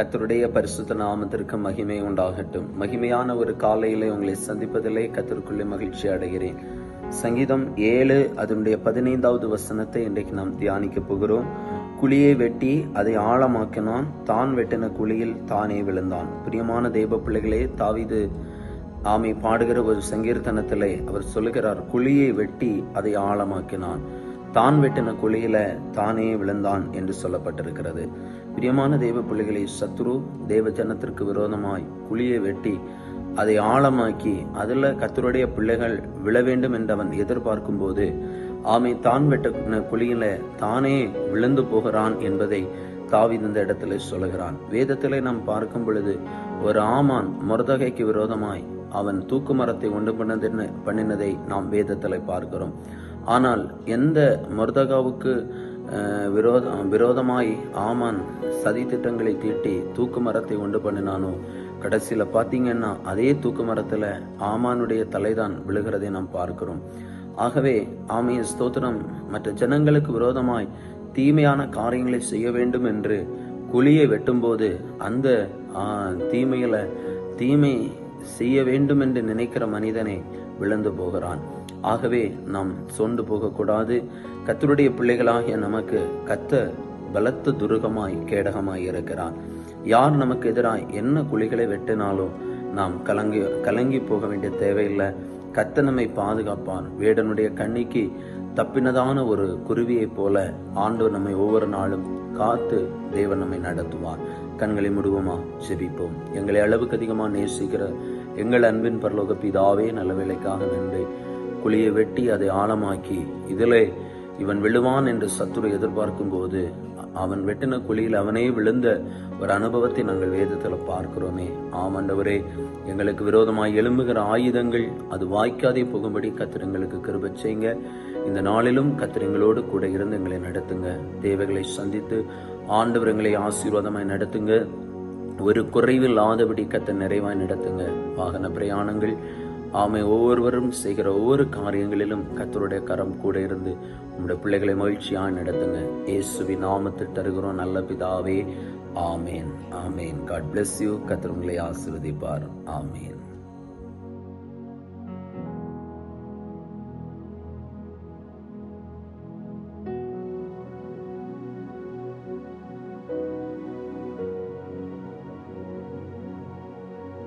கத்தருடைய பரிசுத்த நாமத்திற்கு மகிமை உண்டாகட்டும். மகிமையான ஒரு காலையிலே உங்களை சந்திப்பதிலே கத்தருக்குள்ளே மகிழ்ச்சி அடைகிறேன். சங்கீதம் ஏழு அதனுடைய பதினைந்தாவது வசனத்தை இன்றைக்கு நாம் தியானிக்க போகிறோம். குழியை வெட்டி அதை ஆழமாக்கினான் தான் வெட்டின குழியில் தானே விழுந்தான். பிரியமான தெய்வ பிள்ளைகளே தாவிது ஆமை பாடுகிற ஒரு சங்கீர்த்தனத்திலே அவர் சொல்லுகிறார் குழியை வெட்டி அதை ஆழமாக்கினான். தான் வெட்டின குழியில தானே விழுந்தான் என்று சொல்லப்பட்டிருக்கிறது. பிரியமான தெய்வ பிள்ளைகளை சத்ரு தேவ ஜனத்திற்கு விரோதமாய் குழியை வெட்டி அதை ஆழமாக்கி அதுல கத்தருடைய பிள்ளைகள் விழ வேண்டும் என்று அவன் எதிர்பார்க்கும் போது ஆமை தான் வெட்டின குழியில தானே விழுந்து போகிறான் என்பதை தாவித் இந்த இடத்துல சொல்கிறான் வேதத்திலே நாம் பார்க்கும் பொழுது ஒரு ஆமான் முரதகைக்கு விரோதமாய் அவன் தூக்கு மரத்தை உண்டு பண்ணது பண்ணினதை நாம் வேதத்தில் பார்க்கிறோம். ஆனால் எந்த மொர்தகாவுக்கு விரோத விரோதமாய் ஆமான் சதி திட்டங்களை தீட்டி தூக்கு மரத்தை உண்டு பண்ணினானோ? கடைசியில் பார்த்தீங்கன்னா அதே தூக்கு மரத்தில் ஆமானுடைய தலைதான் விழுகிறதை நாம் பார்க்கிறோம். ஆகவே ஆமைய ஸ்தோத்திரம் மற்ற ஜனங்களுக்கு விரோதமாய் தீமையான காரியங்களை செய்ய வேண்டும் என்று குழியை வெட்டும்போது அந்த தீமையில தீமை செய்ய வேண்டும் என்று நினைக்கிற மனிதனை விழுந்து போகிறான். ஆகவே நாம் சொண்டு போகக்கூடாது. கத்தருடைய பிள்ளைகளாகிய நமக்கு கத்த பலத்த துருகமாய் கேடகமாய் இருக்கிறான் யார் நமக்கு எதிராய் என்ன குழிகளை வெட்டினாலும் நாம் கலங்கி கலங்கி போக வேண்டிய தேவையில்லை. கத்த நம்மை பாதுகாப்பான். வேடனுடைய கண்ணிக்கு தப்பினதான ஒரு குருவியைப் போல ஆண்டவர் நம்மை ஒவ்வொரு நாளும் காத்து தேவன் நம்மை நடத்துவார். கண்களை முடுவோமா? செபிப்போம். எங்களை அளவுக்கு அதிகமாக நேசிக்கிற எங்கள் அன்பின் பரலோக பிதாவே நல்ல வேலைக்காக நன்றி. குழியை வெட்டி அதை ஆழமாக்கி இதிலே இவன் விழுவான் என்று சத்துரு எதிர்பார்க்கும் போது அவன் வெட்டின குழியில் அவனே விழுந்த ஒரு அனுபவத்தை நாங்கள் வேதத்தில் பார்க்கிறோமே. ஆமாண்டவரே எங்களுக்கு விரோதமாக எழும்புகிற ஆயுதங்கள் அது வாய்க்காதே போகும்படி கத்திரங்களுக்கு கிருப செய்யுங்க. இந்த நாளிலும் கத்திரங்களோடு கூட இருந்து எங்களை நடத்துங்க. தேவைகளை சந்தித்து ஆண்டவர் எங்களை ஆசீர்வாதமாய் நடத்துங்க. ஒரு குறைவில்லாதபடி கத்த நிறைவாய் நடத்துங்க. வாகன பிரயாணங்கள் ஆமை ஒவ்வொருவரும் செய்கிற ஒவ்வொரு காரியங்களிலும் கத்தருடைய கரம் கூட இருந்து உங்களுடைய பிள்ளைகளை மகிழ்ச்சியாக நடத்துங்க. இயேசுவி நாமத்தில் தருகிறோம் நல்ல பிதாவே. ஆமேன் ஆமேன். காட் பிளஸ் யூ கத்தர் உங்களை ஆசிர்வதிப்பார். ஆமேன்.